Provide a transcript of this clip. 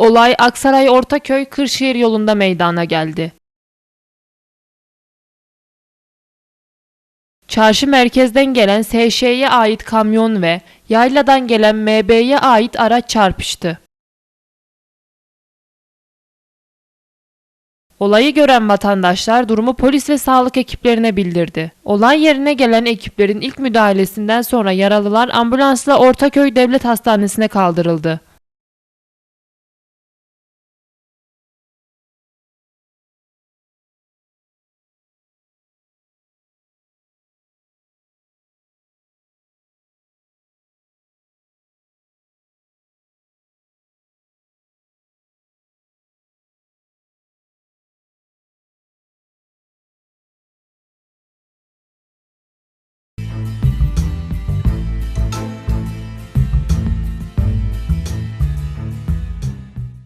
Olay Aksaray Ortaköy Kırşehir yolunda meydana geldi. Çarşı merkezden gelen SŞ'ye ait kamyon ve yayladan gelen MB'ye ait araç çarpıştı. Olayı gören vatandaşlar durumu polis ve sağlık ekiplerine bildirdi. Olay yerine gelen ekiplerin ilk müdahalesinden sonra yaralılar ambulansla Ortaköy Devlet Hastanesi'ne kaldırıldı.